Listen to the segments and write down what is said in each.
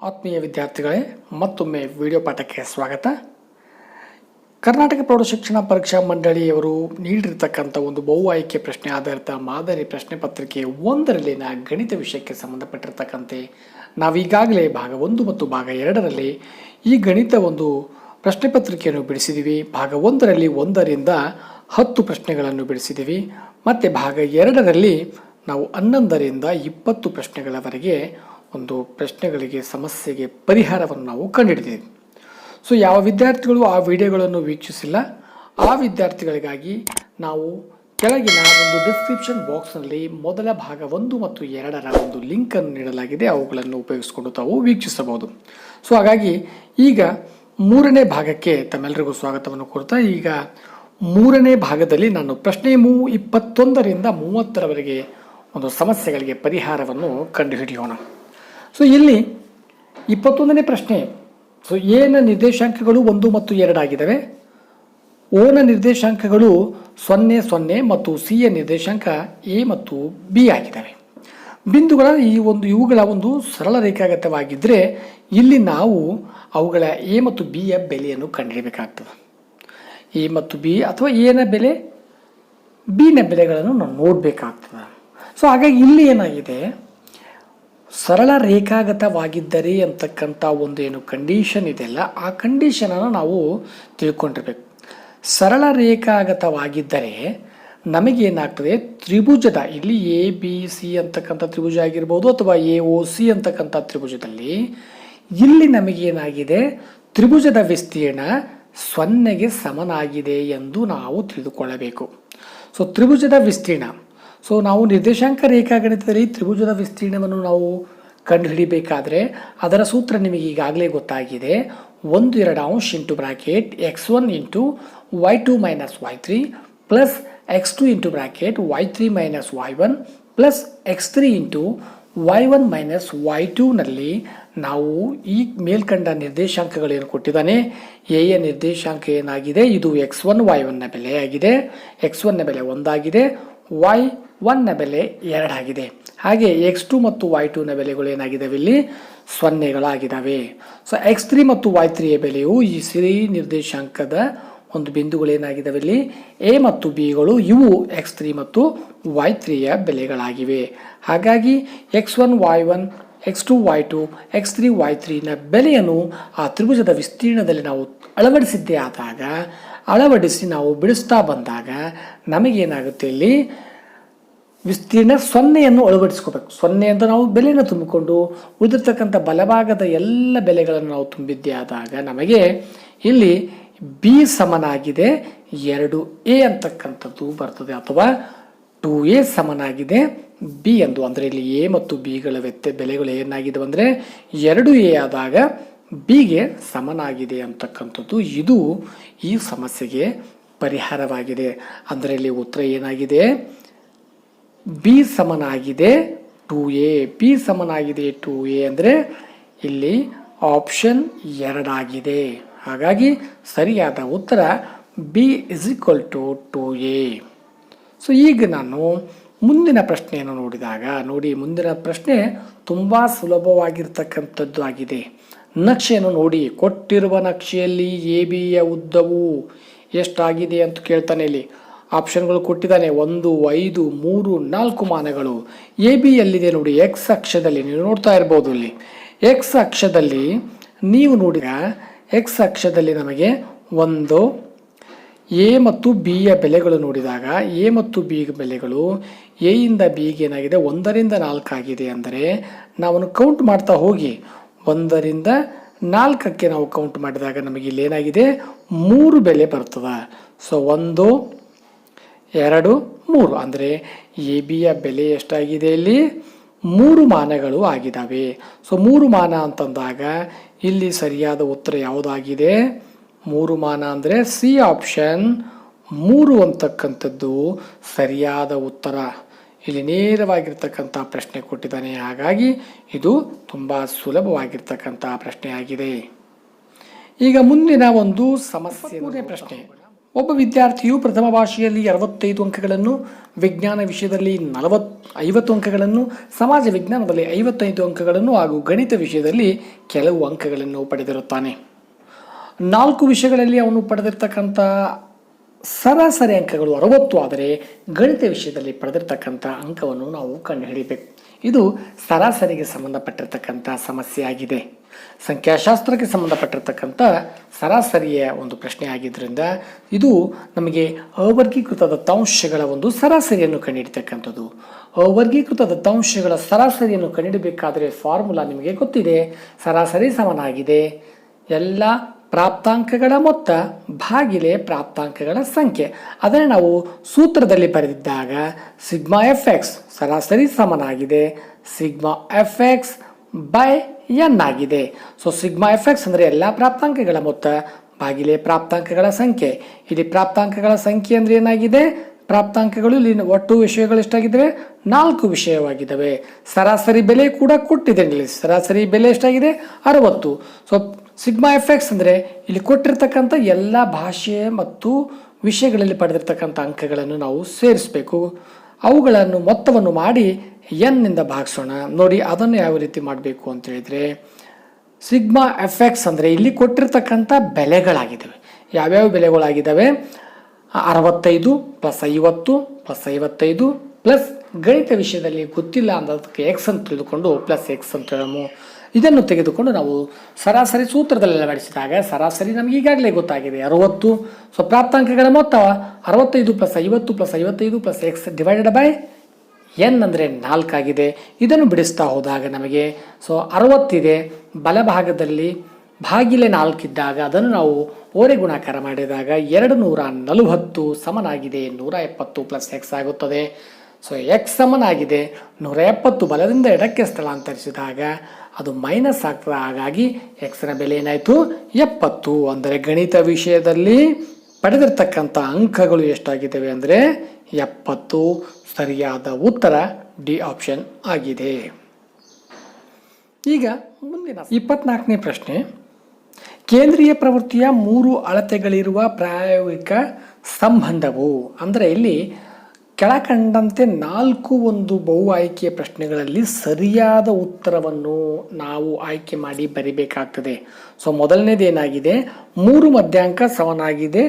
ಆತ್ಮೀಯ ವಿದ್ಯಾರ್ಥಿಗಳೇ, ಮತ್ತೊಮ್ಮೆ ವಿಡಿಯೋ ಪಾಠಕ್ಕೆ ಸ್ವಾಗತ. ಕರ್ನಾಟಕ ಪ್ರೌಢಶಿಕ್ಷಣ ಪರೀಕ್ಷಾ ಮಂಡಳಿಯವರು ನೀಡಿರ್ತಕ್ಕಂಥ ಒಂದು ಬಹು ಆಯ್ಕೆ ಪ್ರಶ್ನೆ ಆಧಾರಿತ ಮಾದರಿ ಪ್ರಶ್ನೆ ಪತ್ರಿಕೆ ಒಂದರಲ್ಲಿನ ಗಣಿತ ವಿಷಯಕ್ಕೆ ಸಂಬಂಧಪಟ್ಟಿರ್ತಕ್ಕಂತೆ ನಾವೀಗಾಗಲೇ ಭಾಗ ಒಂದು ಮತ್ತು ಭಾಗ ಎರಡರಲ್ಲಿ ಈ ಗಣಿತ ಒಂದು ಪ್ರಶ್ನೆ ಪತ್ರಿಕೆಯನ್ನು ಬಿಡಿಸಿದ್ದೀವಿ ಭಾಗ ಒಂದರಲ್ಲಿ ಒಂದರಿಂದ ಹತ್ತು ಪ್ರಶ್ನೆಗಳನ್ನು ಬಿಡಿಸಿದ್ದೀವಿ ಮತ್ತು ಭಾಗ ಎರಡರಲ್ಲಿ ನಾವು ಹನ್ನೊಂದರಿಂದ ಇಪ್ಪತ್ತು ಪ್ರಶ್ನೆಗಳವರೆಗೆ ಒಂದು ಪ್ರಶ್ನೆಗಳಿಗೆ, ಸಮಸ್ಯೆಗೆ ಪರಿಹಾರವನ್ನು ನಾವು ಕಂಡುಹಿಡಿದಿದ್ದೀವಿ. ಸೊ ಯಾವ ವಿದ್ಯಾರ್ಥಿಗಳು ಆ ವಿಡಿಯೋಗಳನ್ನು ವೀಕ್ಷಿಸಿಲ್ಲ, ಆ ವಿದ್ಯಾರ್ಥಿಗಳಿಗಾಗಿ ನಾವು ಕೆಳಗಿನ ಒಂದು ಡಿಸ್ಕ್ರಿಪ್ಷನ್ ಬಾಕ್ಸ್ನಲ್ಲಿ ಮೊದಲ ಭಾಗ ಒಂದು ಮತ್ತು ಎರಡರ ಒಂದು ಲಿಂಕನ್ನು ನೀಡಲಾಗಿದೆ. ಅವುಗಳನ್ನು ಉಪಯೋಗಿಸಿಕೊಂಡು ತಾವು ವೀಕ್ಷಿಸಬಹುದು. ಸೊ ಹಾಗಾಗಿ ಈಗ ಮೂರನೇ ಭಾಗಕ್ಕೆ ತಮ್ಮೆಲ್ಲರಿಗೂ ಸ್ವಾಗತವನ್ನು ಕೊಡ್ತಾ ಈಗ ಮೂರನೇ ಭಾಗದಲ್ಲಿ ನಾನು ಪ್ರಶ್ನೆ ಮೂ ಇಪ್ಪತ್ತೊಂದರಿಂದ ಮೂವತ್ತರವರೆಗೆ ಒಂದು ಸಮಸ್ಯೆಗಳಿಗೆ ಪರಿಹಾರವನ್ನು ಕಂಡುಹಿಡಿಯೋಣ. ಸೊ ಇಲ್ಲಿ ಇಪ್ಪತ್ತೊಂದನೇ ಪ್ರಶ್ನೆ. ಸೊ ಎನ ನಿರ್ದೇಶಾಂಕಗಳು ಒಂದು ಮತ್ತು ಎರಡಾಗಿದ್ದಾವೆ ಓನ ನಿರ್ದೇಶಾಂಕಗಳು ಸೊನ್ನೆ ಸೊನ್ನೆ ಮತ್ತು ಸಿ ಯ ನಿರ್ದೇಶಾಂಕ ಎ ಮತ್ತು ಬಿ ಆಗಿದ್ದಾವೆ. ಬಿಂದುಗಳ ಈ ಒಂದು, ಇವುಗಳ ಒಂದು ಸರಳ ರೇಖಾಗತವಾಗಿದ್ದರೆ ಇಲ್ಲಿ ನಾವು ಅವುಗಳ ಎ ಮತ್ತು ಬಿಯ ಬೆಲೆಯನ್ನು ಕಂಡುಹಿಡಬೇಕಾಗ್ತದೆ ಎ ಮತ್ತು ಬಿ ಅಥವಾ ಎನ ಬೆಲೆ ಬಿನ ಬೆಲೆಗಳನ್ನು ನಾವು ನೋಡಬೇಕಾಗ್ತದೆ. ಸೊ ಹಾಗಾಗಿ ಇಲ್ಲಿ ಏನಾಗಿದೆ? ಸರಳ ರೇಖಾಗತವಾಗಿದ್ದರೆ ಅಂತಕ್ಕಂಥ ಒಂದು ಏನು ಕಂಡೀಷನ್ ಇದೆಯಲ್ಲ ಆ ಕಂಡೀಷನನ್ನು ನಾವು ತಿಳ್ಕೊಂಡಿರ್ಬೇಕು. ಸರಳ ರೇಖಾಗತವಾಗಿದ್ದರೆ ನಮಗೇನಾಗ್ತದೆ ತ್ರಿಭುಜದ, ಇಲ್ಲಿ ಎ ಬಿ ಸಿ ಅಂತಕ್ಕಂಥ ತ್ರಿಭುಜ ಆಗಿರ್ಬೋದು ಅಥವಾ ಎ ಒ ಸಿ ಅಂತಕ್ಕಂಥ ತ್ರಿಭುಜದಲ್ಲಿ ಇಲ್ಲಿ ನಮಗೇನಾಗಿದೆ ತ್ರಿಭುಜದ ವಿಸ್ತೀರ್ಣ ಸೊನ್ನೆಗೆ ಸಮನಾಗಿದೆ ಎಂದು ನಾವು ತಿಳಿದುಕೊಳ್ಳಬೇಕು. ಸೊ ತ್ರಿಭುಜದ ವಿಸ್ತೀರ್ಣ ಸೊ ನಾವು ನಿರ್ದೇಶಾಂಕ ರೇಖಾಗಣಿತದಲ್ಲಿ ತ್ರಿಭುಜದ ವಿಸ್ತೀರ್ಣವನ್ನು ನಾವು ಕಂಡುಹಿಡಿಬೇಕಾದ್ರೆ ಅದರ ಸೂತ್ರ ನಿಮಗೆ ಈಗಾಗಲೇ ಗೊತ್ತಾಗಿದೆ. ಒಂದು ಎರಡು ಅಂಶ into bracket x one into y two minus y three plus x two into bracket y three minus y one plus x three into y one minus y ಟೂನಲ್ಲಿ ನಾವು ಈ ಮೇಲ್ಕಂಡ ನಿರ್ದೇಶಾಂಕಗಳೇನು ಕೊಟ್ಟಿದ್ದಾನೆ? ಎ ಎ ನಿರ್ದೇಶಾಂಕ ಏನಾಗಿದೆ? ಇದು ಎಕ್ಸ್ ಒನ್ ವೈ ಒನ್ನ ಬೆಲೆ ಆಗಿದೆ X ಒನ್ನ ಬೆಲೆ ಒಂದಾಗಿದೆ. ವೈ ಒನ್ನ ಬೆಲೆ ಎರಡಾಗಿದೆ. ಹಾಗೆ ಎಕ್ಸ್ ಟು ಮತ್ತು ವೈ ಟೂನ ಬೆಲೆಗಳು ಏನಾಗಿದ್ದಾವೆ ಇಲ್ಲಿ ಸೊನ್ನೆಗಳಾಗಿದ್ದಾವೆ. ಸೊ ಎಕ್ಸ್ ತ್ರೀ ಮತ್ತು ವೈ ತ್ರೀಯ ಬೆಲೆಯು ಈ ಸಿರಿ ನಿರ್ದೇಶಾಂಕದ ಒಂದು ಬಿಂದುಗಳು ಏನಾಗಿದ್ದಾವೆ ಇಲ್ಲಿ ಎ ಮತ್ತು ಬಿಗಳು ಇವು ಎಕ್ಸ್ ತ್ರೀ ಮತ್ತು ವೈ ತ್ರೀಯ ಬೆಲೆಗಳಾಗಿವೆ. ಹಾಗಾಗಿ x one y one x two y two x three y ತ್ರೀನ ಬೆಲೆಯನ್ನು ಆ ತ್ರಿಭುಜದ ವಿಸ್ತೀರ್ಣದಲ್ಲಿ ನಾವು ಅಳವಡಿಸಿದ್ದೇ ಆದಾಗ, ಅಳವಡಿಸಿ ನಾವು ಬಿಡಿಸ್ತಾ ಬಂದಾಗ ನಮಗೇನಾಗುತ್ತೆ ಇಲ್ಲಿ? ವಿಸ್ತೀರ್ಣ ಸೊನ್ನೆಯನ್ನು ಅಳವಡಿಸ್ಕೋಬೇಕು. ಸೊನ್ನೆ ಅಂತ ನಾವು ಬೆಲೆಯನ್ನು ತುಂಬಿಕೊಂಡು ಉಳಿದಿರ್ತಕ್ಕಂಥ ಬಲಭಾಗದ ಎಲ್ಲ ಬೆಲೆಗಳನ್ನು ನಾವು ತುಂಬಿದ್ದೇ ಆದಾಗ ನಮಗೆ ಇಲ್ಲಿ ಬಿ ಸಮನಾಗಿದೆ, ಎರಡು ಎ ಅಂತಕ್ಕಂಥದ್ದು ಬರ್ತದೆ. ಅಥವಾ ಟು ಎ ಸಮನಾಗಿದೆ, ಬಿ ಎಂದು. ಅಂದರೆ ಇಲ್ಲಿ ಎ ಮತ್ತು ಬಿಗಳ ವ್ಯತ್ಯ, ಬೆಲೆಗಳು ಏನಾಗಿದೆ ಅಂದರೆ ಎರಡು ಎ ಆದಾಗ ಬಿಗೆ ಸಮನಾಗಿದೆ ಅಂತಕ್ಕಂಥದ್ದು. ಇದು ಈ ಸಮಸ್ಯೆಗೆ ಪರಿಹಾರವಾಗಿದೆ. ಅಂದರೆ ಇಲ್ಲಿ ಉತ್ತರ ಏನಾಗಿದೆ? ಬಿ ಸಮನಾಗಿದೆ ಟು ಎ ಬಿ ಸಮನಾಗಿದೆ ಟು ಎ ಅಂದರೆ ಇಲ್ಲಿ ಆಪ್ಷನ್ ಎರಡಾಗಿದೆ. ಹಾಗಾಗಿ ಸರಿಯಾದ ಉತ್ತರ B is equal to two A so ಈಗ ನಾನು ಮುಂದಿನ ಪ್ರಶ್ನೆಯನ್ನು ನೋಡಿದಾಗ, ನೋಡಿ ಮುಂದಿನ ಪ್ರಶ್ನೆ ತುಂಬ ಸುಲಭವಾಗಿರ್ತಕ್ಕಂಥದ್ದು ಆಗಿದೆ. ನಕ್ಷೆಯನ್ನು ನೋಡಿ, ಕೊಟ್ಟಿರುವ ನಕ್ಷೆಯಲ್ಲಿ ಎ ಬಿಯ ಉದ್ದವು ಎಷ್ಟಾಗಿದೆ ಅಂತ ಕೇಳ್ತಾನೆ ಇಲ್ಲಿ. ಆಪ್ಷನ್ಗಳು ಕೊಟ್ಟಿದ್ದಾನೆ. ಒಂದು, ಐದು, ಮೂರು, ನಾಲ್ಕು ಮಾನಗಳು. ಎ, ಬಿ ಎಲ್ಲಿದೆ ನೋಡಿ. ಎಕ್ಸ್ ಅಕ್ಷದಲ್ಲಿ ನೀವು ನೋಡ್ತಾ ಇರ್ಬೋದು ಇಲ್ಲಿ. ಎಕ್ಸ್ ಅಕ್ಷದಲ್ಲಿ ನೀವು ನೋಡಿದ ಎಕ್ಸ್ ಅಕ್ಷದಲ್ಲಿ ನಮಗೆ ಒಂದು ಎ ಮತ್ತು ಬಿಯ ಬೆಲೆಗಳು ನೋಡಿದಾಗ, ಎ ಮತ್ತು ಬಿ ಬೆಲೆಗಳು ಎಯಿಂದ ಬಿಗೆ ಏನಾಗಿದೆ? ಒಂದರಿಂದ ನಾಲ್ಕಾಗಿದೆ ಅಂದರೆ ನಾವು ಕೌಂಟ್ ಮಾಡ್ತಾ ಹೋಗಿ. ಒಂದರಿಂದ ನಾಲ್ಕಕ್ಕೆ ನಾವು ಕೌಂಟ್ ಮಾಡಿದಾಗ ನಮಗೆ ಇಲ್ಲಿ ಏನಾಗಿದೆ? ಮೂರು ಬೆಲೆ ಬರ್ತದೆ. ಸೊ ಒಂದು ಎರಡು ಮೂರು. ಅಂದರೆ ಎ ಬಿಯ ಬೆಲೆ ಎಷ್ಟಾಗಿದೆ ಇಲ್ಲಿ? ಮೂರು ಮಾನಗಳು ಆಗಿದ್ದಾವೆ ಸೊ ಮೂರು ಮಾನ ಅಂತಂದಾಗ ಇಲ್ಲಿ ಸರಿಯಾದ ಉತ್ತರ ಯಾವುದಾಗಿದೆ? ಮೂರು ಮಾನ ಅಂದರೆ ಸಿ ಆಪ್ಷನ್ ಮೂರು ಅಂತಕ್ಕಂಥದ್ದು ಸರಿಯಾದ ಉತ್ತರ. ಇಲ್ಲಿ ನೇರವಾಗಿರ್ತಕ್ಕಂಥ ಪ್ರಶ್ನೆ ಕೊಟ್ಟಿದ್ದಾನೆ. ಹಾಗಾಗಿ ಇದು ತುಂಬ ಸುಲಭವಾಗಿರ್ತಕ್ಕಂಥ ಪ್ರಶ್ನೆಯಾಗಿದೆ. ಈಗ ಮುಂದಿನ ಒಂದು ಸಮಸ್ಯೆ ಪ್ರಶ್ನೆ. ಒಬ್ಬ ವಿದ್ಯಾರ್ಥಿಯು ಪ್ರಥಮ ಭಾಷೆಯಲ್ಲಿ ಅರವತ್ತೈದು ಅಂಕಗಳನ್ನು, ವಿಜ್ಞಾನ ವಿಷಯದಲ್ಲಿ ನಲವತ್, ಐವತ್ತು ಅಂಕಗಳನ್ನು, ಸಮಾಜ ವಿಜ್ಞಾನದಲ್ಲಿ ಐವತ್ತೈದು ಅಂಕಗಳನ್ನು ಹಾಗೂ ಗಣಿತ ವಿಷಯದಲ್ಲಿ ಕೆಲವು ಅಂಕಗಳನ್ನು ಪಡೆದಿರುತ್ತಾನೆ. ನಾಲ್ಕು ವಿಷಯಗಳಲ್ಲಿ ಅವನು ಪಡೆದಿರ್ತಕ್ಕಂಥ ಸರಾಸರಿ ಅಂಕಗಳು ಅರವತ್ತು ಆದರೆ ಗಣಿತ ವಿಷಯದಲ್ಲಿ ಪಡೆದಿರ್ತಕ್ಕಂಥ ಅಂಕವನ್ನು ನಾವು ಕಂಡುಹಿಡಿಬೇಕು ಇದು ಸರಾಸರಿಗೆ ಸಂಬಂಧಪಟ್ಟಿರ್ತಕ್ಕಂಥ ಸಮಸ್ಯೆ ಆಗಿದೆ. ಸಂಖ್ಯಾಶಾಸ್ತ್ರಕ್ಕೆ ಸಂಬಂಧಪಟ್ಟಿರ್ತಕ್ಕಂಥ ಸರಾಸರಿಯ ಒಂದು ಪ್ರಶ್ನೆ ಆಗಿದ್ದರಿಂದ ಇದು ನಮಗೆ ಅವರ್ಗೀಕೃತ ದತ್ತಾಂಶಗಳ ಒಂದು ಸರಾಸರಿಯನ್ನು ಕಂಡುಹಿಡಿತಕ್ಕಂಥದ್ದು ಅವರ್ಗೀಕೃತ ದತ್ತಾಂಶಗಳ ಸರಾಸರಿಯನ್ನು ಕಂಡುಹಿಡಬೇಕಾದರೆ ಫಾರ್ಮುಲಾ ನಿಮಗೆ ಗೊತ್ತಿದೆ. ಸರಾಸರಿ ಸಮನಾಗಿದೆ. ಎಲ್ಲ ಪ್ರಾಪ್ತಾಂಕಗಳ ಮೊತ್ತ ಭಾಗಿಲೆ ಪ್ರಾಪ್ತಾಂಕಗಳ ಸಂಖ್ಯೆ. ಅದನ್ನು ನಾವು ಸೂತ್ರದಲ್ಲಿ ಬರೆದಿದ್ದಾಗ ಸಿಗ್ಮಾ ಎಫ್ ಎಕ್ಸ್ ಸರಾಸರಿ ಸಮನಾಗಿದೆ. Sigma f x by n ಆಗಿದೆ. ಸೊ, ಸಿಗ್ಮಾ ಎಫ್ ಎಕ್ಸ್ ಅಂದರೆ ಎಲ್ಲ ಪ್ರಾಪ್ತಾಂಕಗಳ ಮೊತ್ತ ಭಾಗಿಲೆ ಪ್ರಾಪ್ತಾಂಕಗಳ ಸಂಖ್ಯೆ. ಇಲ್ಲಿ ಪ್ರಾಪ್ತಾಂಕಗಳ ಸಂಖ್ಯೆ ಅಂದರೆ ಏನಾಗಿದೆ? ಪ್ರಾಪ್ತಾಂಕಗಳು ಇಲ್ಲಿ ಒಟ್ಟು ವಿಷಯಗಳು ಎಷ್ಟಾಗಿದ್ದಾವೆ? ನಾಲ್ಕು ವಿಷಯವಾಗಿದ್ದಾವೆ. ಸರಾಸರಿ ಬೆಲೆ ಕೂಡ ಕೊಟ್ಟಿದೆ ಇಲ್ಲಿ. ಸರಾಸರಿ ಬೆಲೆ ಎಷ್ಟಾಗಿದೆ? ಅರವತ್ತು. ಸೊ ಸಿಗ್ಮಾ ಎಫ್ ಅಂದರೆ ಇಲ್ಲಿ ಕೊಟ್ಟಿರ್ತಕ್ಕಂಥ ಎಲ್ಲ ಭಾಷೆ ಮತ್ತು ವಿಷಯಗಳಲ್ಲಿ ಪಡೆದಿರ್ತಕ್ಕಂಥ ಅಂಕಗಳನ್ನು ನಾವು ಸೇರಿಸಬೇಕು. ಅವುಗಳನ್ನು ಮೊತ್ತವನ್ನು ಮಾಡಿ ಎನ್ನಿಂದ ಭಾಗಿಸೋಣ. ನೋಡಿ, ಅದನ್ನು ಯಾವ ರೀತಿ ಮಾಡಬೇಕು ಅಂತ ಹೇಳಿದರೆ, ಸಿಗ್ಮಾ ಎಫ್ ಅಂದರೆ ಇಲ್ಲಿ ಕೊಟ್ಟಿರ್ತಕ್ಕಂಥ ಬೆಲೆಗಳಾಗಿದ್ದಾವೆ. ಯಾವ್ಯಾವ ಬೆಲೆಗಳಾಗಿದ್ದಾವೆ? ಅರವತ್ತೈದು ಪ್ಲಸ್ ಐವತ್ತು ಪ್ಲಸ್ ಐವತ್ತೈದು ಪ್ಲಸ್ ಗಣಿತ ವಿಷಯದಲ್ಲಿ ಗೊತ್ತಿಲ್ಲ ಅನ್ನೋದಕ್ಕೆ ಎಕ್ಸ್ ಅಂತ ತಿಳಿದುಕೊಂಡು ಪ್ಲಸ್ ಎಕ್ಸ್ ಅಂತ ಹೇಳము ಇದನ್ನು ತೆಗೆದುಕೊಂಡು ನಾವು ಸರಾಸರಿ ಸೂತ್ರದಲ್ಲಿ ಅಳವಡಿಸಿದಾಗ ಸರಾಸರಿ ನಮಗೆ ಈಗಾಗಲೇ ಗೊತ್ತಾಗಿದೆ. ಅರವತ್ತು ಸೊ ಪ್ರಾಪ್ತಾಂಕಗಳ ಮೊತ್ತ ಅರವತ್ತೈದು ಪ್ಲಸ್ ಐವತ್ತು ಪ್ಲಸ್ ಐವತ್ತೈದು plus x divided by n ಅಂದರೆ ನಾಲ್ಕಾಗಿದೆ ಇದನ್ನು ಬಿಡಿಸ್ತಾ ಹೋದಾಗ ನಮಗೆ ಸೊ ಅರವತ್ತಿದೆ. ಬಲಭಾಗದಲ್ಲಿ ಭಾಗಿಲೆ ನಾಲ್ಕಿದ್ದಾಗ ಅದನ್ನು ನಾವು ಓರೆ ಗುಣಾಕಾರ ಮಾಡಿದಾಗ ಎರಡು ನೂರ ನಲವತ್ತು ಸಮನಾಗಿದೆ. ನೂರ ಎಪ್ಪತ್ತು ಪ್ಲಸ್ ಎಕ್ಸ್ ಆಗುತ್ತದೆ. ಸೊ ಎಕ್ಸ್ ಸಮನಾಗಿದೆ. ನೂರ ಎಪ್ಪತ್ತು ಬಲದಿಂದ ಎಡಕ್ಕೆ ಸ್ಥಳಾಂತರಿಸಿದಾಗ ಅದು ಮೈನಸ್ ಆಗ್ತದೆ. ಹಾಗಾಗಿ ಎಕ್ಸ್ನ ಬೆಲೆ ಏನಾಯಿತು? ಎಪ್ಪತ್ತು. ಅಂದರೆ ಗಣಿತ ವಿಷಯದಲ್ಲಿ ಪಡೆದಿರ್ತಕ್ಕಂಥ ಅಂಕಗಳು ಎಷ್ಟಾಗಿದ್ದಾವೆ ಅಂದರೆ ಎಪ್ಪತ್ತು. ಸರಿಯಾದ ಉತ್ತರ ಡಿ ಆಪ್ಷನ್ ಆಗಿದೆ. ಈಗ ಮುಂದಿನ ಇಪ್ಪತ್ನಾಲ್ಕನೇ ಪ್ರಶ್ನೆ. ಕೇಂದ್ರೀಯ ಪ್ರವೃತ್ತಿಯ ಮೂರು ಅಳತೆಗಳಿರುವ ಪ್ರಾಯೋಗಿಕ ಸಂಬಂಧವು, ಅಂದರೆ ಇಲ್ಲಿ ಕೆಳಕಂಡಂತೆ ನಾಲ್ಕು ಒಂದು ಬಹು ಆಯ್ಕೆಯ ಪ್ರಶ್ನೆಗಳಲ್ಲಿ ಸರಿಯಾದ ಉತ್ತರವನ್ನು ನಾವು ಆಯ್ಕೆ ಮಾಡಿ ಬರಿಬೇಕಾಗ್ತದೆ. ಸೊ ಮೊದಲನೇದೇನಾಗಿದೆ ಮೂರು ಮಧ್ಯಾಂಕ ಸಮನಾಗಿದೆ.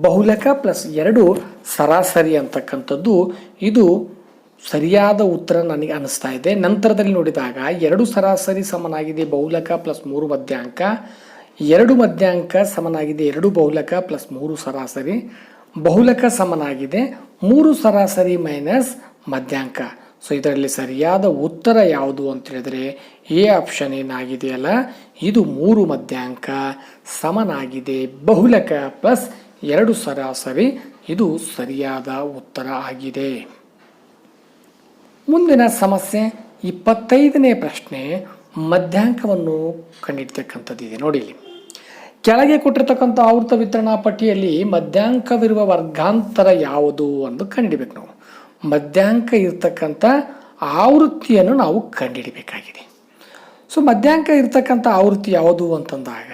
ಬಹುಲಕ ಪ್ಲಸ್ ಎರಡು ಸರಾಸರಿ ಅಂತಕ್ಕಂಥದ್ದು. ಇದು ಸರಿಯಾದ ಉತ್ತರ ನನಗೆ ಅನಿಸ್ತಾ ಇದೆ. ನಂತರದಲ್ಲಿ ನೋಡಿದಾಗ ಎರಡು ಸರಾಸರಿ ಸಮನಾಗಿದೆ, ಬಹುಲಕ ಪ್ಲಸ್ ಮೂರು ಮಧ್ಯಾಂಕ. ಎರಡು ಮಧ್ಯಾಂಕ ಸಮನಾಗಿದೆ, ಎರಡು ಬಹುಲಕ ಪ್ಲಸ್ ಮೂರು ಸರಾಸರಿ. ಬಹುಲಕ ಸಮನಾಗಿದೆ. ಮೂರು ಸರಾಸರಿ ಮೈನಸ್ ಮಧ್ಯಾಂಕ. ಸೊ ಇದರಲ್ಲಿ ಸರಿಯಾದ ಉತ್ತರ ಯಾವುದು ಅಂತ ಹೇಳಿದ್ರೆ ಎ ಆಪ್ಷನ್ ಏನಾಗಿದೆಯಲ್ಲ? ಇದು ಮೂರು ಮಧ್ಯಾಂಕ ಸಮನಾಗಿದೆ. ಬಹುಲಕ ಪ್ಲಸ್ ಎರಡು ಸರಾಸರಿ. ಇದು ಸರಿಯಾದ ಉತ್ತರ ಆಗಿದೆ. ಮುಂದಿನ ಸಮಸ್ಯೆ, ಇಪ್ಪತ್ತೈದನೇ ಪ್ರಶ್ನೆ ಮಧ್ಯಾಂಕವನ್ನು ಕಂಡಿಡ್ತಕ್ಕಂಥದ್ದಿದೆ. ನೋಡಿ ಇಲ್ಲಿ. ಕೆಳಗೆ ಕೊಟ್ಟಿರ್ತಕ್ಕಂಥ ಆವೃತ ವಿತರಣಾ ಪಟ್ಟಿಯಲ್ಲಿ ಮಧ್ಯಾಂಕವಿರುವ ವರ್ಗಾಂತರ ಯಾವುದು ಅಂದು ಕಂಡುಹಿಡಬೇಕು ನಾವು. ಮಧ್ಯಾಂಕ ಇರತಕ್ಕಂಥ ಆವೃತ್ತಿಯನ್ನು ನಾವು ಕಂಡುಹಿಡಬೇಕಾಗಿದೆ ಸೊ ಮಧ್ಯಾಂಕ ಇರತಕ್ಕಂಥ ಆವೃತ್ತಿ ಯಾವುದು ಅಂತಂದಾಗ,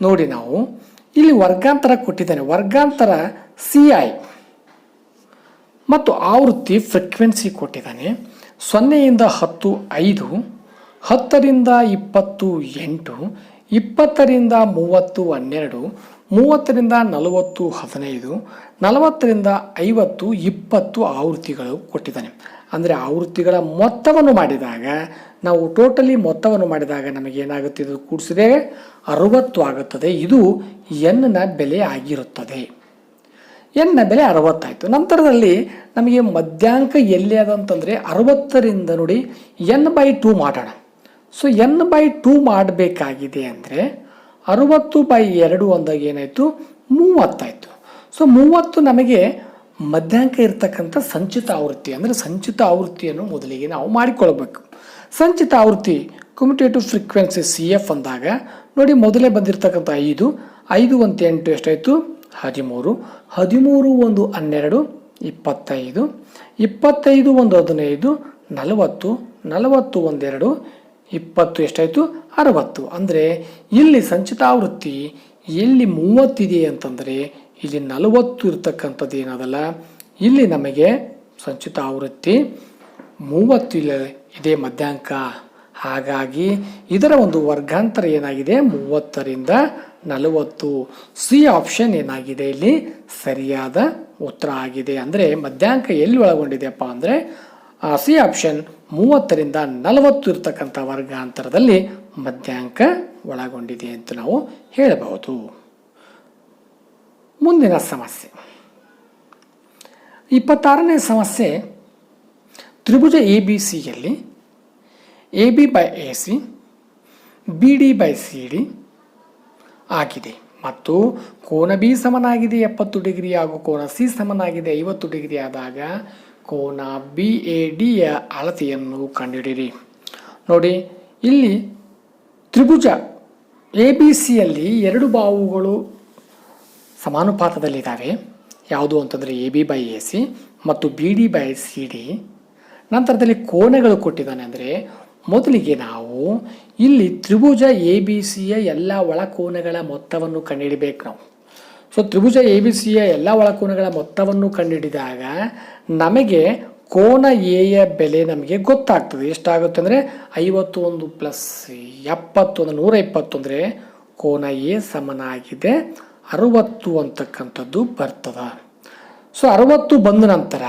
ನೋಡಿ ನಾವು, ಇಲ್ಲಿ ವರ್ಗಾಂತರ ಕೊಟ್ಟಿದ್ದಾನೆ. ವರ್ಗಾಂತರ ಸಿ ಐ ಮತ್ತು ಆವೃತ್ತಿ ಫ್ರೀಕ್ವೆನ್ಸಿ ಕೊಟ್ಟಿದ್ದಾನೆ. ಸೊನ್ನೆಯಿಂದ ಹತ್ತು ಐದು, ಹತ್ತರಿಂದ ಇಪ್ಪತ್ತು ಎಂಟು ಇಪ್ಪತ್ತರಿಂದ ಮೂವತ್ತು ಹನ್ನೆರಡು, ಮೂವತ್ತರಿಂದ ನಲವತ್ತು ಹದಿನೈದು, ನಲವತ್ತರಿಂದ ಐವತ್ತು ಇಪ್ಪತ್ತು ಆವೃತ್ತಿಗಳು ಕೊಟ್ಟಿದ್ದಾನೆ. ಅಂದರೆ ಆವೃತ್ತಿಗಳ ಮೊತ್ತವನ್ನು ಮಾಡಿದಾಗ, ನಾವು ಟೋಟಲಿ ಮೊತ್ತವನ್ನು ಮಾಡಿದಾಗ ನಮಗೆ ಏನಾಗುತ್ತೆ? ಇದು ಕೂಡಿಸಿದೆ ಅರುವತ್ತು ಆಗುತ್ತದೆ. ಇದು ಎನ್ನ ಬೆಲೆ ಆಗಿರುತ್ತದೆ. ಎನ್ನ ಬೆಲೆ ಅರವತ್ತಾಯಿತು. ನಂತರದಲ್ಲಿ ನಮಗೆ ಮಧ್ಯಾಂಕ ಎಲ್ಲಿ ಅದಂತಂದರೆ ಅರವತ್ತರಿಂದ ನೋಡಿ ಎನ್ ಬೈ ಟೂ ಮಾಡೋಣ ಸೊ ಎನ್ ಬೈ ಟೂ ಮಾಡಬೇಕಾಗಿದೆ ಅಂದರೆ ಅರುವತ್ತು ಬೈ ಎರಡು ಅಂದಾಗ ಏನಾಯಿತು? ಮೂವತ್ತಾಯಿತು. ಸೊ ಮೂವತ್ತು ನಮಗೆ ಮಧ್ಯಾಹ್ನ ಇರತಕ್ಕಂಥ ಸಂಚಿತ ಆವೃತ್ತಿ ಅಂದರೆ ಸಂಚಿತ ಆವೃತ್ತಿಯನ್ನು ಮೊದಲಿಗೆ ನಾವು ಮಾಡಿಕೊಳ್ಬೇಕು. ಸಂಚಿತ ಆವೃತ್ತಿ ಕಮ್ಯುಟೇಟಿವ್ ಫ್ರೀಕ್ವೆನ್ಸಿ ಸಿ ಎಫ್ ಅಂದಾಗ ನೋಡಿ ಮೊದಲೇ ಬಂದಿರತಕ್ಕಂಥ ಐದು ಐದು ಒಂದು ಎಂಟು ಎಷ್ಟಾಯಿತು? ಹದಿಮೂರು. ಹದಿಮೂರು ಒಂದು ಹನ್ನೆರಡು, ಇಪ್ಪತ್ತೈದು. ಇಪ್ಪತ್ತೈದು ಒಂದು ಹದಿನೈದು, ನಲವತ್ತು. ನಲವತ್ತು ಒಂದೆರಡು ಇಪ್ಪತ್ತು ಎಷ್ಟಾಯಿತು? ಅರವತ್ತು. ಅಂದರೆ ಇಲ್ಲಿ ಸಂಚಿತಾವೃತ್ತಿ ಎಲ್ಲಿ ಮೂವತ್ತಿದೆ ಅಂತಂದರೆ ಇಲ್ಲಿ ನಲವತ್ತು ಇರ್ತಕ್ಕಂಥದ್ದು ಏನದಲ್ಲ, ಇಲ್ಲಿ ನಮಗೆ ಸಂಚಿತ ಆವೃತ್ತಿ ಮೂವತ್ತು ಇಲ್ಲ ಇದೆ ಮಧ್ಯಾಂಕ. ಹಾಗಾಗಿ ಇದರ ಒಂದು ವರ್ಗಾಂತರ ಏನಾಗಿದೆ? ಮೂವತ್ತರಿಂದ ನಲವತ್ತು. ಸಿ ಆಪ್ಷನ್ ಏನಾಗಿದೆ? ಇಲ್ಲಿ ಸರಿಯಾದ ಉತ್ತರ ಆಗಿದೆ. ಅಂದರೆ ಮಧ್ಯಾಂಕ ಎಲ್ಲಿ ಒಳಗೊಂಡಿದೆಯಪ್ಪ ಅಂದರೆ ಸಿ ಆಪ್ಷನ್ ಮೂವತ್ತರಿಂದ ನಲವತ್ತು ಇರತಕ್ಕಂಥ ವರ್ಗಾಂತರದಲ್ಲಿ ಮಧ್ಯಾಂಕ ಒಳಗೊಂಡಿದೆ ಅಂತ ನಾವು ಹೇಳಬಹುದು. ಮುಂದಿನ ಸಮಸ್ಯೆ. ಇಪ್ಪತ್ತಾರನೇ ಸಮಸ್ಯೆ, ತ್ರಿಭುಜ ಎ ಬಿ ಸಿಯಲ್ಲಿ A B by A C B D by C D ಆಗಿದೆ. ಮತ್ತು ಕೋನ ಬಿ ಸಮನಾಗಿದೆ, ಎಪ್ಪತ್ತು ಡಿಗ್ರಿ ಹಾಗೂ ಕೋನ ಸಿ ಸಮನಾಗಿದೆ, ಐವತ್ತು ಡಿಗ್ರಿ ಆದಾಗ ಕೋನ ಬಿ ಎ ಡಿಯ ಅಳತೆಯನ್ನು ಕಂಡುಹಿಡಿಯಿರಿ. ನೋಡಿ, ಇಲ್ಲಿ ತ್ರಿಭುಜ ಎ ಬಿ ಸಿಯಲ್ಲಿ ಎರಡು ಬಾವುಗಳು ಸಮಾನುಪಾತದಲ್ಲಿದ್ದಾವೆ. ಯಾವುದು ಅಂತಂದರೆ A B by A C ಮತ್ತು B D by C D ನಂತರದಲ್ಲಿ ಕೋಣೆಗಳು ಕೊಟ್ಟಿದ್ದಾನೆ ಅಂದರೆ ಮೊದಲಿಗೆ ನಾವು ಇಲ್ಲಿ ತ್ರಿಭುಜ ಎ ಬಿ ಸಿಯ ಎಲ್ಲ ಒಳಕೋನಗಳ ಮೊತ್ತವನ್ನು ಕಂಡುಹಿಡಿಬೇಕು ನಾವು. ಸೊ ತ್ರಿಭುಜ ಎ ಬಿ ಸಿಯ ಎಲ್ಲ ಒಳಕೋನಗಳ ಮೊತ್ತವನ್ನು ಕಂಡುಹಿಡಿದಾಗ ನಮಗೆ ಕೋನ ಎಯ ಬೆಲೆ ನಮಗೆ ಗೊತ್ತಾಗ್ತದೆ. ಎಷ್ಟಾಗುತ್ತೆ ಅಂದರೆ ಐವತ್ತು ಒಂದು ಪ್ಲಸ್ ಅಂದರೆ ನೂರ ಇಪ್ಪತ್ತು ಅಂದರೆ ಕೋನ ಎ ಸಮನಾಗಿದೆ. ಅರುವತ್ತು ಅಂತಕ್ಕಂಥದ್ದು ಬರ್ತದೆ. ಸೊ ಅರುವತ್ತು ಬಂದ ನಂತರ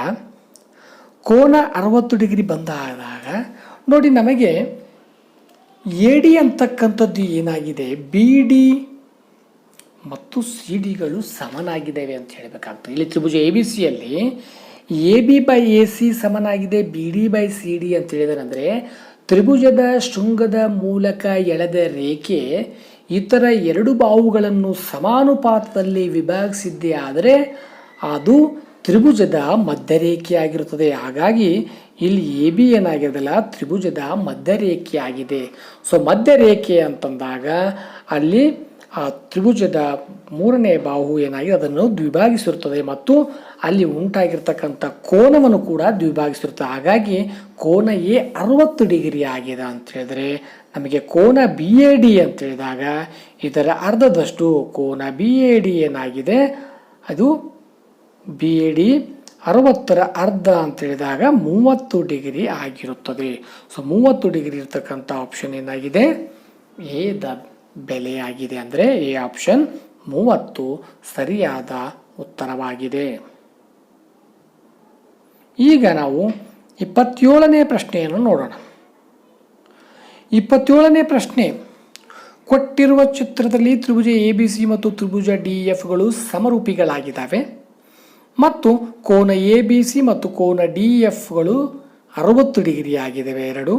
ಕೋನ ಅರುವತ್ತು ಡಿಗ್ರಿ ಬಂದಾದಾಗ ನೋಡಿ ನಮಗೆ ಎ ಡಿ ಅಂತಕ್ಕಂಥದ್ದು ಏನಾಗಿದೆ? ಬಿ ಡಿ ಮತ್ತು ಸಿ ಡಿಗಳು ಸಮನಾಗಿದ್ದಾವೆ ಅಂತ ಹೇಳಬೇಕಾಗ್ತದೆ. ಇಲ್ಲಿ ತ್ರಿಭುಜ ಎ ಬಿ ಸಿಯಲ್ಲಿ A B by A C ಸಮನಾಗಿದೆ, B D by C D ಅಂತ ಹೇಳಿದರೆ ತ್ರಿಭುಜದ ಶೃಂಗದ ಮೂಲಕ ಎಳೆದ ರೇಖೆ ಇತರ ಎರಡು ಬಾವುಗಳನ್ನು ಸಮಾನುಪಾತದಲ್ಲಿ ವಿಭಾಗಿಸಿದ್ದೇ ಆದರೆ ಅದು ತ್ರಿಭುಜದ ಮಧ್ಯರೇಖೆಯಾಗಿರುತ್ತದೆ. ಹಾಗಾಗಿ ಇಲ್ಲಿ ಎ ಬಿ ಏನಾಗಿರೋದಿಲ್ಲ ತ್ರಿಭುಜದ ಮಧ್ಯರೇಖೆಯಾಗಿದೆ. ಸೊ ಮಧ್ಯರೇಖೆ ಅಂತಂದಾಗ ಅಲ್ಲಿ ಆ ತ್ರಿಭುಜದ ಮೂರನೇ ಬಾಹು ಏನಾಗಿದೆ ಅದನ್ನು ದ್ವಿಭಾಗಿಸಿರುತ್ತದೆ ಮತ್ತು ಅಲ್ಲಿ ಉಂಟಾಗಿರ್ತಕ್ಕಂಥ ಕೋನವನ್ನು ಕೂಡ ದ್ವಿಭಾಗಿಸಿರುತ್ತದೆ ಹಾಗಾಗಿ ಕೋನ ಎ ಅರವತ್ತು ಡಿಗ್ರಿ ಆಗಿದೆ ಅಂತ ಹೇಳಿದ್ರೆ ನಮಗೆ ಕೋನ ಬಿ ಎ ಡಿ ಅಂತ ಹೇಳಿದಾಗ ಇದರ ಅರ್ಧದಷ್ಟು ಕೋನ ಬಿ ಎ ಡಿ ಏನಾಗಿದೆ? ಅದು ಬಿ ಎ ಡಿ ಅರವತ್ತರ ಅರ್ಧ ಅಂತ ಹೇಳಿದಾಗ ಮೂವತ್ತು ಡಿಗ್ರಿ ಆಗಿರುತ್ತದೆ. ಸೊ, ಮೂವತ್ತು ಡಿಗ್ರಿ ಇರ್ತಕ್ಕಂಥ ಆಪ್ಷನ್ ಏನಾಗಿದೆ? ಎ ದ ಬೆಲೆಯಾಗಿದೆ ಅಂದರೆ ಎ ಆಪ್ಷನ್ ಮೂವತ್ತು ಸರಿಯಾದ ಉತ್ತರವಾಗಿದೆ. ಈಗ ನಾವು ಇಪ್ಪತ್ತೇಳನೇ ಪ್ರಶ್ನೆಯನ್ನು ನೋಡೋಣ. ಇಪ್ಪತ್ತೇಳನೇ ಪ್ರಶ್ನೆ, ಕೊಟ್ಟಿರುವ ಚಿತ್ರದಲ್ಲಿ ತ್ರಿಭುಜ ಎ, ಬಿ, ಸಿ ಮತ್ತು ತ್ರಿಭುಜ ಡಿ ಎಫ್ಗಳು ಸಮರೂಪಿಗಳಾಗಿದ್ದಾವೆ. ಮತ್ತು ಕೋನ ಎ, ಬಿ, ಸಿ ಮತ್ತು ಕೋನ ಡಿ ಎಫ್ಗಳು ಅರವತ್ತು ಡಿಗ್ರಿ ಆಗಿದ್ದಾವೆ ಎರಡು.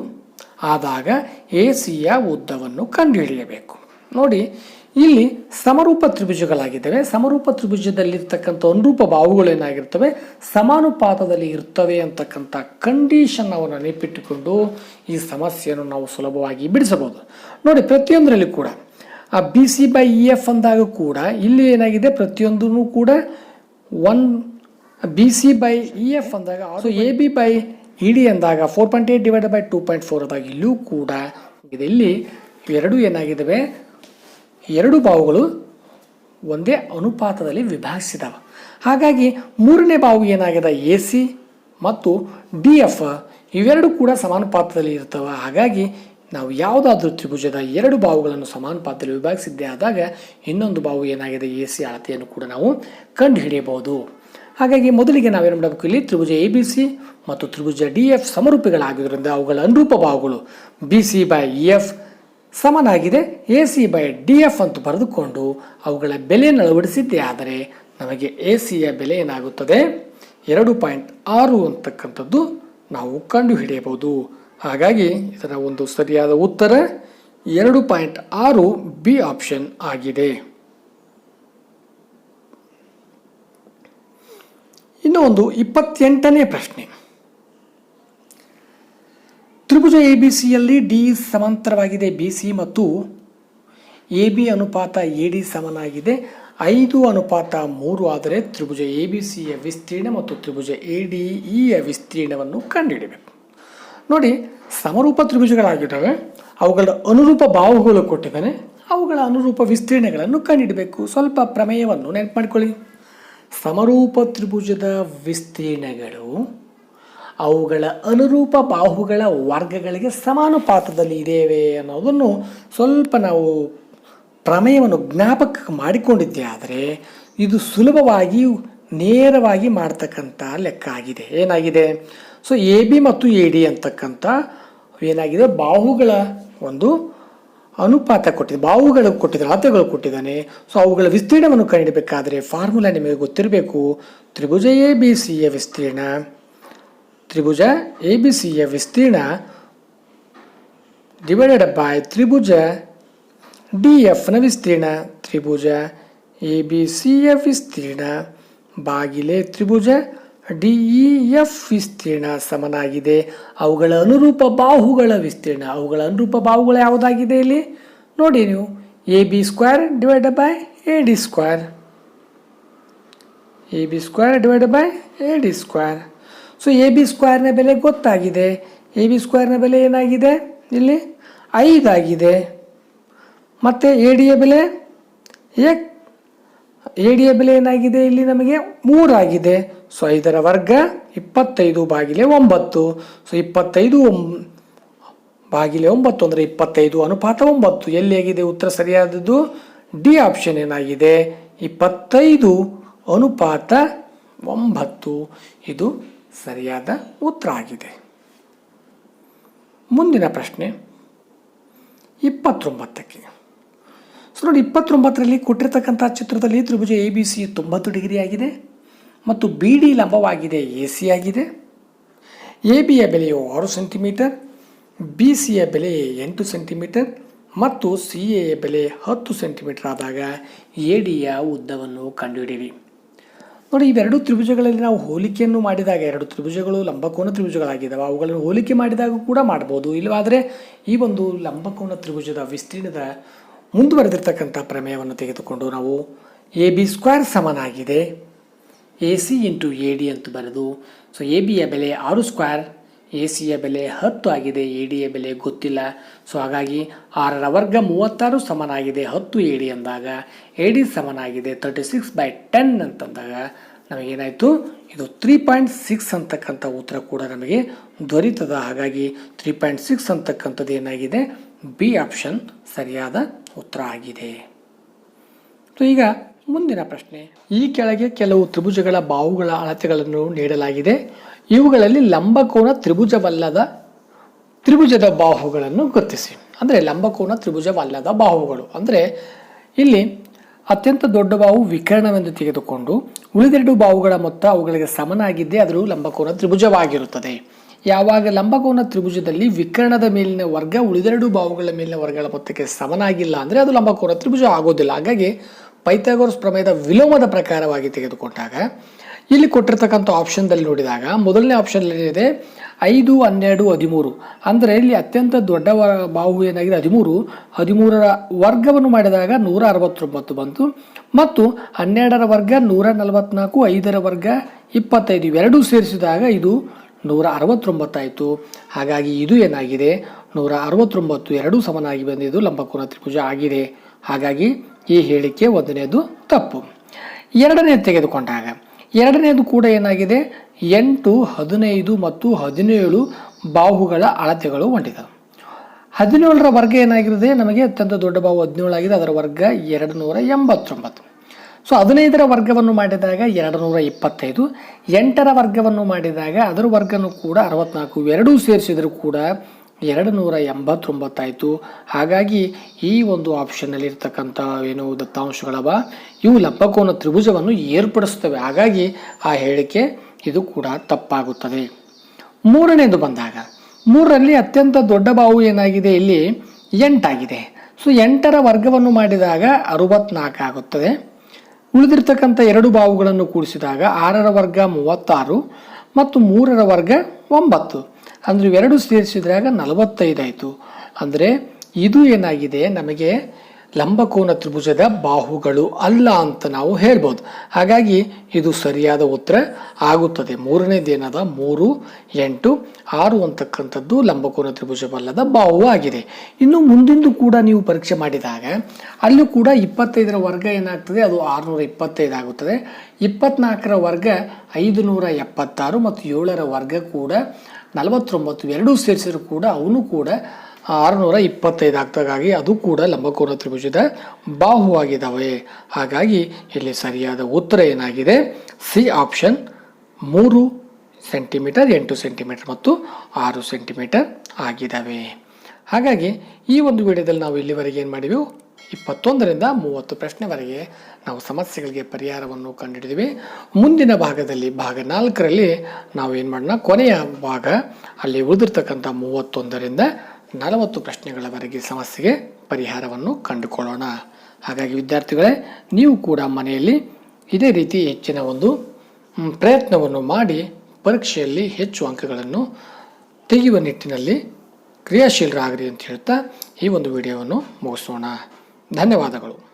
ಆದಾಗ ಎ ಸಿಯ ಉದ್ದವನ್ನು ಕಂಡುಹಿಡಿಯಬೇಕು. ನೋಡಿ, ಇಲ್ಲಿ ಸಮರೂಪ ತ್ರಿಭುಜಗಳಾಗಿದ್ದಾವೆ. ಸಮರೂಪ ತ್ರಿಭುಜದಲ್ಲಿರ್ತಕ್ಕಂಥ ಅನುರೂಪ ಭಾವುಗಳೇನಾಗಿರ್ತವೆ ಸಮಾನುಪಾತದಲ್ಲಿ ಇರ್ತವೆ ಅಂತಕ್ಕಂಥ ಕಂಡೀಷನ್ ಅವನ್ನು ನೆನಪಿಟ್ಟುಕೊಂಡು ಈ ಸಮಸ್ಯೆಯನ್ನು ನಾವು ಸುಲಭವಾಗಿ ಬಿಡಿಸಬಹುದು. ನೋಡಿ, ಪ್ರತಿಯೊಂದರಲ್ಲಿ ಕೂಡ, ಆ B C by E F ಅಂದಾಗ ಕೂಡ ಇಲ್ಲಿ ಏನಾಗಿದೆ? ಪ್ರತಿಯೊಂದೂ ಕೂಡ one B C by E F ಅಂದಾಗ, ಅದು A B by E D ಅಂದಾಗ four point eight divided by two point four ಅದಾಗ ಇಲ್ಲೂ ಕೂಡ ಇದೆ ಇಲ್ಲಿ ಎರಡು ಏನಾಗಿದ್ದಾವೆ? ಎರಡು ಬಾವುಗಳು ಒಂದೇ ಅನುಪಾತದಲ್ಲಿ ವಿಭಾಗಿಸಿದಾವೆ. ಹಾಗಾಗಿ ಮೂರನೇ ಬಾವು ಏನಾಗಿದೆ? ಎ, ಸಿ ಮತ್ತು ಡಿ, ಎಫ್ ಇವೆರಡು ಕೂಡ ಸಮಾನುಪಾತದಲ್ಲಿ ಇರ್ತವೆ. ಹಾಗಾಗಿ ನಾವು ಯಾವುದಾದ್ರೂ ತ್ರಿಭುಜದ ಎರಡು ಬಾವುಗಳನ್ನು ಸಮಾನುಪಾತದಲ್ಲಿ ವಿಭಾಗಿಸಿದ್ದೇ ಆದಾಗ ಇನ್ನೊಂದು ಬಾವು ಏನಾಗಿದೆ? ಎ, ಸಿ ಅಳತೆಯನ್ನು ಕೂಡ ನಾವು ಕಂಡುಹಿಡಿಯಬಹುದು. ಹಾಗಾಗಿ ಮೊದಲಿಗೆ ನಾವೇನು ಮಾಡಬೇಕು? ಇಲ್ಲಿ ತ್ರಿಭುಜ ಎ, ಬಿ, ಸಿ ಮತ್ತು ತ್ರಿಭುಜ ಡಿ, ಎಫ್ ಸಮರೂಪಿಗಳಾಗಿದ್ದರಿಂದ ಅವುಗಳ ಅನುರೂಪ ಬಾವುಗಳು B, C by E, F ಸಮನಾಗಿದೆ. A C by D F ಅಂತ ಬರೆದುಕೊಂಡು ಅವುಗಳ ಬೆಲೆಯನ್ನು ಅಳವಡಿಸಿದ್ದೇ. ಆದರೆ ನಮಗೆ ಎ ಸಿಯ ಬೆಲೆ ಏನಾಗುತ್ತದೆ? ಎರಡು ಪಾಯಿಂಟ್ ಆರು ಅಂತಕ್ಕಂಥದ್ದು ನಾವು ಕಂಡುಹಿಡಿಯಬಹುದು. ಹಾಗಾಗಿ ಇದರ ಒಂದು ಸರಿಯಾದ ಉತ್ತರ ಎರಡು ಪಾಯಿಂಟ್ ಆರು ಬಿ ಆಪ್ಷನ್ ಆಗಿದೆ. ಇನ್ನು ಒಂದು ಇಪ್ಪತ್ತೆಂಟನೇ ಪ್ರಶ್ನೆ. ತ್ರಿಭುಜ ಎ ಬಿ ಸಿಯಲ್ಲಿ ಡಿ ಸಮಾಂತರವಾಗಿದೆ ಬಿ ಸಿ ಮತ್ತು ಎ ಬಿ ಅನುಪಾತ ಎ ಡಿ ಸಮನಾಗಿದೆ. ಐದು ಅನುಪಾತ ಮೂರು ಆದರೆ ತ್ರಿಭುಜ ಎ ಬಿ ಸಿಯ ವಿಸ್ತೀರ್ಣ ಮತ್ತು ತ್ರಿಭುಜ ಎ ಡಿ ಇಯ ವಿಸ್ತೀರ್ಣವನ್ನು ಕಂಡುಹಿಡಬೇಕು ನೋಡಿ, ಸಮರೂಪ ತ್ರಿಭುಜಗಳಾಗಿದ್ದಾವೆ. ಅವುಗಳ ಅನುರೂಪ ಬಾಹುಗಳು ಕೊಟ್ಟಿದ್ದಾನೆ. ಅವುಗಳ ಅನುರೂಪ ವಿಸ್ತೀರ್ಣಗಳನ್ನು ಕಂಡುಹಿಡಬೇಕು ಸ್ವಲ್ಪ ಪ್ರಮೇಯವನ್ನು ನೆನಪು ಮಾಡಿಕೊಳ್ಳಿ ಸಮರೂಪ ತ್ರಿಭುಜದ ವಿಸ್ತೀರ್ಣಗಳು ಅವುಗಳ ಅನುರೂಪ ಬಾಹುಗಳ ವರ್ಗಗಳಿಗೆ ಸಮಾನುಪಾತದಲ್ಲಿ ಇದ್ದೇವೆ ಅನ್ನೋದನ್ನು ಸ್ವಲ್ಪ ನಾವು ಪ್ರಮೇಯವನ್ನು ಜ್ಞಾಪಕ ಮಾಡಿಕೊಂಡಿದ್ದೆ, ಆದರೆ ಇದು ಸುಲಭವಾಗಿ ನೇರವಾಗಿ ಮಾಡ್ತಕ್ಕಂಥ ಲೆಕ್ಕ ಆಗಿದೆ. ಏನಾಗಿದೆ? ಸೊ ಎ ಬಿ ಮತ್ತು ಎ ಡಿ ಅಂತಕ್ಕಂಥ ಏನಾಗಿದೆ? ಬಾಹುಗಳ ಒಂದು ಅನುಪಾತ ಕೊಟ್ಟಿದೆ. ಬಾಹುಗಳು ಕೊಟ್ಟಿದ್ದಾರೆ, ಅಳತೆಗಳು ಕೊಟ್ಟಿದ್ದಾನೆ. ಸೊ ಅವುಗಳ ವಿಸ್ತೀರ್ಣವನ್ನು ಕಂಡಿಡಬೇಕಾದರೆ ಫಾರ್ಮುಲಾ ನಿಮಗೆ ಗೊತ್ತಿರಬೇಕು. ತ್ರಿಭುಜ ಎ ಬಿ ಸಿಯ ವಿಸ್ತೀರ್ಣ. ತ್ರಿಭುಜ ಎ ಬಿ ಸಿಯ ವಿಸ್ತೀರ್ಣ ಡಿವೈಡೆಡ್ ಬೈ ತ್ರಿಭುಜ ಡಿ ಎಫ್ನ ವಿಸ್ತೀರ್ಣ ತ್ರಿಭುಜ ಎ ಬಿ ಸಿಯ ವಿಸ್ತೀರ್ಣ ಬಾಗಿಲೆ ತ್ರಿಭುಜ ಡಿ ಇ ಎಫ್ ವಿಸ್ತೀರ್ಣ ಸಮನಾಗಿದೆ. ಅವುಗಳ ಅನುರೂಪ ಬಾಹುಗಳ ವಿಸ್ತೀರ್ಣ. ಅವುಗಳ ಅನುರೂಪ ಬಾಹುಗಳು ಯಾವುದಾಗಿದೆ ಇಲ್ಲಿ? ನೋಡಿ ನೀವು. A B square divided by A D square A B square divided by A D square so A B ಸ್ಕ್ವೇರ್ನ ಬೆಲೆ ಗೊತ್ತಾಗಿದೆ. ಎ ಬಿ ಸ್ಕ್ವೇರ್ನ ಬೆಲೆ ಏನಾಗಿದೆ? ಇಲ್ಲಿ ಐದಾಗಿದೆ. ಮತ್ತು ಎ ಡಿಯ ಬೆಲೆ? ಎಕ್ ಎ ಡಿಯ ಬೆಲೆ ಏನಾಗಿದೆ? ಇಲ್ಲಿ ನಮಗೆ ಮೂರಾಗಿದೆ. ಸೊ ಐದರ ವರ್ಗ ಇಪ್ಪತ್ತೈದು ಬಾಗಿಲೆ ಒಂಬತ್ತು. ಸೊ ಇಪ್ಪತ್ತೈದು ಬಾಗಿಲೆ ಒಂಬತ್ತು ಅಂದರೆ ಇಪ್ಪತ್ತೈದು, ಅನುಪಾತ ಒಂಬತ್ತು. ಎಲ್ಲಿ ಆಗಿದೆ ಉತ್ತರ ಸರಿಯಾದದ್ದು ಡಿ ಆಪ್ಷನ್ ಏನಾಗಿದೆ? ಇಪ್ಪತ್ತೈದು, ಅನುಪಾತ ಒಂಬತ್ತು. ಇದು ಸರಿಯಾದ ಉತ್ತರ ಆಗಿದೆ. ಮುಂದಿನ ಪ್ರಶ್ನೆ ಇಪ್ಪತ್ತೊಂಬತ್ತಕ್ಕೆ. ಸೊ ನೋಡಿ ಇಪ್ಪತ್ತೊಂಬತ್ತರಲ್ಲಿ ಕೊಟ್ಟಿರ್ತಕ್ಕಂಥ ಚಿತ್ರದಲ್ಲಿ ತ್ರಿಭುಜ ಎ ಬಿ ಸಿ ತೊಂಬತ್ತು ಡಿಗ್ರಿ ಆಗಿದೆ ಮತ್ತು ಬಿ ಡಿ ಲಂಬವಾಗಿದೆ ಎ ಸಿ ಆಗಿದೆ. ಎ ಬಿಯ ಬೆಲೆಯು ಆರು ಸೆಂಟಿಮೀಟರ್ ಬಿ ಸಿಯ ಬೆಲೆ ಎಂಟು ಸೆಂಟಿಮೀಟರ್ ಮತ್ತು ಸಿ ಎ ಬೆಲೆ ಹತ್ತು ಸೆಂಟಿಮೀಟರ್ ಆದಾಗ ಎ ಡಿಯ ಉದ್ದವನ್ನು ಕಂಡುಹಿಡಿಯಿರಿ. ನೋಡಿ, ಇವೆರಡು ತ್ರಿಭುಜಗಳಲ್ಲಿ ನಾವು ಹೋಲಿಕೆಯನ್ನು ಮಾಡಿದಾಗ, ಎರಡು ತ್ರಿಭುಜಗಳು ಲಂಬಕೋನ ತ್ರಿಭುಜಗಳಾಗಿದ್ದಾವೆ ಅವುಗಳನ್ನು ಹೋಲಿಕೆ ಮಾಡಿದಾಗ ಕೂಡ ಮಾಡ್ಬೋದು. ಇಲ್ಲವಾದರೆ ಈ ಒಂದು ಲಂಬಕೋನ ತ್ರಿಭುಜದ ವಿಸ್ತೀರ್ಣದ ಮುಂದುವರೆದಿರ್ತಕ್ಕಂಥ ಪ್ರಮೇಯವನ್ನು ತೆಗೆದುಕೊಂಡು ನಾವು ಎ ಬಿ ಸ್ಕ್ವೇರ್ ಸಮನಾಗಿದೆ. A C into A D ಅಂತ ಬರೆದು, ಸೊ ಎ ಬಿಯ ಬೆಲೆ ಆರು ಸ್ಕ್ವೇರ್, ಎ ಸಿಯ ಬೆಲೆ ಹತ್ತು ಆಗಿದೆ, ಎ ಡಿಯ ಬೆಲೆ ಗೊತ್ತಿಲ್ಲ. ಸೊ ಹಾಗಾಗಿ ಆರರ ವರ್ಗ ಮೂವತ್ತಾರು ಸಮನಾಗಿದೆ, ಹತ್ತು ಎ ಡಿ ಅಂದಾಗ, ಎ ಡಿ ಸಮನಾಗಿದೆ ತರ್ಟಿ ಸಿಕ್ಸ್ ಬೈ ಟೆನ್ ಅಂತಂದಾಗ ನಮಗೇನಾಯಿತು ಇದು ತ್ರೀ ಪಾಯಿಂಟ್ ಸಿಕ್ಸ್ ಅಂತಕ್ಕಂಥ ಉತ್ತರ ಕೂಡ ನಮಗೆ ದೊರೀತದ ಹಾಗಾಗಿ ತ್ರೀ ಪಾಯಿಂಟ್ ಸಿಕ್ಸ್ ಅಂತಕ್ಕಂಥದ್ದು ಏನಾಗಿದೆ? ಬಿ ಆಪ್ಷನ್ ಸರಿಯಾದ ಉತ್ತರ ಆಗಿದೆ. ಸೊ ಈಗ ಮುಂದಿನ ಪ್ರಶ್ನೆ. ಈ ಕೆಳಗೆ ಕೆಲವು ತ್ರಿಭುಜಗಳ ಬಾಹುಗಳ ಅಳತೆಗಳನ್ನು ನೀಡಲಾಗಿದೆ. ಇವುಗಳಲ್ಲಿ ಲಂಬಕೋನ ತ್ರಿಭುಜವಲ್ಲದ ತ್ರಿಭುಜದ ಬಾಹುಗಳನ್ನು ಗುರುತಿಸಿ. ಅಂದರೆ ಲಂಬಕೋನ ತ್ರಿಭುಜವಲ್ಲದ ಬಾಹುಗಳು. ಅಂದರೆ ಇಲ್ಲಿ ಅತ್ಯಂತ ದೊಡ್ಡ ಬಾವು ವಿಕರ್ಣವೆಂದು ತೆಗೆದುಕೊಂಡು ಉಳಿದೆರಡು ಬಾವುಗಳ ಮೊತ್ತ ಅವುಗಳಿಗೆ ಸಮನಾಗಿದ್ದೇ ಅದರೂ ಲಂಬಕೋನ ತ್ರಿಭುಜವಾಗಿರುತ್ತದೆ. ಯಾವಾಗ ಲಂಬಕೋನ ತ್ರಿಭುಜದಲ್ಲಿ ವಿಕರ್ಣದ ಮೇಲಿನ ವರ್ಗ ಉಳಿದೆರಡು ಬಾವುಗಳ ಮೇಲಿನ ವರ್ಗಗಳ ಮೊತ್ತಕ್ಕೆ ಸಮನಾಗಿಲ್ಲ ಅಂದರೆ ಅದು ಲಂಬಕೋನ ತ್ರಿಭುಜ ಆಗೋದಿಲ್ಲ. ಹಾಗಾಗಿ ಪೈಥಾಗೋರಸ್ ಪ್ರಮೇಯದ ವಿಲೋಮದ ಪ್ರಕಾರವಾಗಿ ತೆಗೆದುಕೊಂಡಾಗ ಇಲ್ಲಿ ಕೊಟ್ಟಿರ್ತಕ್ಕಂಥ ಆಪ್ಷನ್ದಲ್ಲಿ ನೋಡಿದಾಗ ಮೊದಲನೇ ಆಪ್ಷನ್ ಏನಿದೆ? ಐದು, ಹನ್ನೆರಡು, ಹದಿಮೂರು. ಅಂದರೆ ಇಲ್ಲಿ ಅತ್ಯಂತ ದೊಡ್ಡ ಬಾಹು ಏನಾಗಿದೆ? ಹದಿಮೂರು. ಹದಿಮೂರರ ವರ್ಗವನ್ನು ಮಾಡಿದಾಗ ನೂರ ಅರವತ್ತೊಂಬತ್ತು ಬಂತು. ಮತ್ತು ಹನ್ನೆರಡರ ವರ್ಗ ನೂರ ನಲವತ್ತ್ನಾಲ್ಕು ಐದರ ವರ್ಗ ಇಪ್ಪತ್ತೈದು. ಇವೆರಡೂ ಸೇರಿಸಿದಾಗ ಇದು ನೂರ ಅರವತ್ತೊಂಬತ್ತಾಯಿತು ಹಾಗಾಗಿ ಇದು ಏನಾಗಿದೆ? ನೂರ ಅರವತ್ತೊಂಬತ್ತು ಎರಡೂ ಸಮನಾಗಿ ಬಂದಿದ್ದು ಲಂಬಕೋನ ತ್ರಿಭುಜ ಆಗಿದೆ. ಹಾಗಾಗಿ ಈ ಹೇಳಿಕೆ ಒಂದನೇದು ತಪ್ಪು. ಎರಡನೇ ತೆಗೆದುಕೊಂಡಾಗ ಎರಡನೇದು ಕೂಡ ಏನಾಗಿದೆ? ಎಂಟು, ಹದಿನೈದು ಮತ್ತು ಹದಿನೇಳು ಬಾಹುಗಳ ಅಳತೆಗಳು ಹೊಂಟಿದೆ ಹದಿನೇಳರ ವರ್ಗ ಏನಾಗಿರುತ್ತೆ ನಮಗೆ ಅತ್ಯಂತ ದೊಡ್ಡ ಬಾಹು ಹದಿನೇಳು ಆಗಿದೆ. ಅದರ ವರ್ಗ ಎರಡು ನೂರ ಎಂಬತ್ತೊಂಬತ್ತು. ಸೊ ಹದಿನೈದರ ವರ್ಗವನ್ನು ಮಾಡಿದಾಗ ಎರಡು ನೂರ ಇಪ್ಪತ್ತೈದು. ಎಂಟರ ವರ್ಗವನ್ನು ಮಾಡಿದಾಗ ಅದರ ವರ್ಗನೂ ಕೂಡ ಅರವತ್ನಾಲ್ಕು. ಎರಡೂ ಸೇರಿಸಿದರೂ ಕೂಡ ಎರಡು ನೂರ ಎಂಬತ್ತೊಂಬತ್ತಾಯಿತು. ಹಾಗಾಗಿ ಈ ಒಂದು ಆಪ್ಷನ್ನಲ್ಲಿ ಇರ್ತಕ್ಕಂಥ ಏನು ದತ್ತಾಂಶಗಳವ, ಇವು ಲಂಬಕೋನ ತ್ರಿಭುಜವನ್ನು ಏರ್ಪಡಿಸ್ತವೆ ಹಾಗಾಗಿ ಆ ಹೇಳಿಕೆ ಇದು ಕೂಡ ತಪ್ಪಾಗುತ್ತದೆ. ಮೂರನೇದು ಬಂದಾಗ, ಮೂರರಲ್ಲಿ ಅತ್ಯಂತ ದೊಡ್ಡ ಬಾವು ಏನಾಗಿದೆ? ಇಲ್ಲಿ ಎಂಟಾಗಿದೆ. ಸೊ ಎಂಟರ ವರ್ಗವನ್ನು ಮಾಡಿದಾಗ ಅರುವತ್ನಾಲ್ಕು ಆಗುತ್ತದೆ. ಉಳಿದಿರ್ತಕ್ಕಂಥ ಎರಡು ಬಾವುಗಳನ್ನು ಕೂಡಿಸಿದಾಗ ಆರರ ವರ್ಗ ಮೂವತ್ತಾರು ಮತ್ತು ಮೂರರ ವರ್ಗ ಒಂಬತ್ತು. ಅಂದರೆ ಇವೆರಡು ಸೇರಿಸಿದಾಗ ನಲವತ್ತೈದು ಆಯಿತು ಅಂದರೆ ಇದು ಏನಾಗಿದೆ? ನಮಗೆ ಲಂಬಕೋನ ತ್ರಿಭುಜದ ಬಾಹುಗಳು ಅಲ್ಲ ಅಂತ ನಾವು ಹೇಳ್ಬೋದು. ಹಾಗಾಗಿ ಇದು ಸರಿಯಾದ ಉತ್ತರ ಆಗುತ್ತದೆ. ಮೂರನೇದೇನದ ಮೂರು, ಎಂಟು, ಆರು ಅಂತಕ್ಕಂಥದ್ದು ಲಂಬಕೋನ ತ್ರಿಭುಜವಲ್ಲದ ಬಾಹು ಆಗಿದೆ. ಇನ್ನು ಮುಂದಿಂದು ಕೂಡ ನೀವು ಪರೀಕ್ಷೆ ಮಾಡಿದಾಗ ಅಲ್ಲೂ ಕೂಡ ಇಪ್ಪತ್ತೈದರ ವರ್ಗ ಏನಾಗ್ತದೆ? ಅದು ಆರುನೂರ ಇಪ್ಪತ್ತೈದು ಆಗುತ್ತದೆ. ಇಪ್ಪತ್ನಾಲ್ಕರ ವರ್ಗ ಐದು ನೂರ ಎಪ್ಪತ್ತಾರು ಮತ್ತು ಏಳರ ವರ್ಗ ಕೂಡ ನಲವತ್ತೊಂಬತ್ತು ಎರಡೂ ಸೇರಿಸಿದ್ರು ಕೂಡ ಅವನು ಕೂಡ ಆರುನೂರ ಇಪ್ಪತ್ತೈದು ಆಗ್ತದಾಗಿ ಅದು ಕೂಡ ಲಂಬಕೋನ ತ್ರಿಭುಜದ ಬಾಹುವಾಗಿದ್ದಾವೆ. ಹಾಗಾಗಿ ಇಲ್ಲಿ ಸರಿಯಾದ ಉತ್ತರ ಏನಾಗಿದೆ? ಸಿ ಆಪ್ಷನ್ ಮೂರು ಸೆಂಟಿಮೀಟರ್, ಎಂಟು ಸೆಂಟಿಮೀಟರ್ ಮತ್ತು ಆರು ಸೆಂಟಿಮೀಟರ್ ಆಗಿದ್ದಾವೆ. ಹಾಗಾಗಿ ಈ ಒಂದು ವಿಡಿಯೋದಲ್ಲಿ ನಾವು ಇಲ್ಲಿವರೆಗೆ ಏನು ಮಾಡಿವಿ ಇಪ್ಪತ್ತೊಂದರಿಂದ ಮೂವತ್ತು ಪ್ರಶ್ನೆವರೆಗೆ ನಾವು ಸಮಸ್ಯೆಗಳಿಗೆ ಪರಿಹಾರವನ್ನು ಕಂಡುಹಿಡಿದ್ವಿ ಮುಂದಿನ ಭಾಗದಲ್ಲಿ ಭಾಗ ನಾಲ್ಕರಲ್ಲಿ ನಾವು ಏನು ಮಾಡೋಣ? ಕೊನೆಯ ಭಾಗ, ಅಲ್ಲಿ ಉಳಿದಿರ್ತಕ್ಕಂಥ ಮೂವತ್ತೊಂದರಿಂದ ನಲವತ್ತು ಪ್ರಶ್ನೆಗಳವರೆಗೆ ಸಮಸ್ಯೆಗೆ ಪರಿಹಾರವನ್ನು ಕಂಡುಕೊಳ್ಳೋಣ. ಹಾಗಾಗಿ ವಿದ್ಯಾರ್ಥಿಗಳೇ, ನೀವು ಕೂಡ ಮನೆಯಲ್ಲಿ ಇದೇ ರೀತಿ ಹೆಚ್ಚಿನ ಒಂದು ಪ್ರಯತ್ನವನ್ನು ಮಾಡಿ ಪರೀಕ್ಷೆಯಲ್ಲಿ ಹೆಚ್ಚು ಅಂಕಗಳನ್ನು ತೆಗೆಯುವ ನಿಟ್ಟಿನಲ್ಲಿ ಕ್ರಿಯಾಶೀಲರಾಗ್ರಿ ಅಂತ ಹೇಳ್ತಾ ಈ ಒಂದು ವಿಡಿಯೋವನ್ನು ಮುಗಿಸೋಣ. ಧನ್ಯವಾದಗಳು.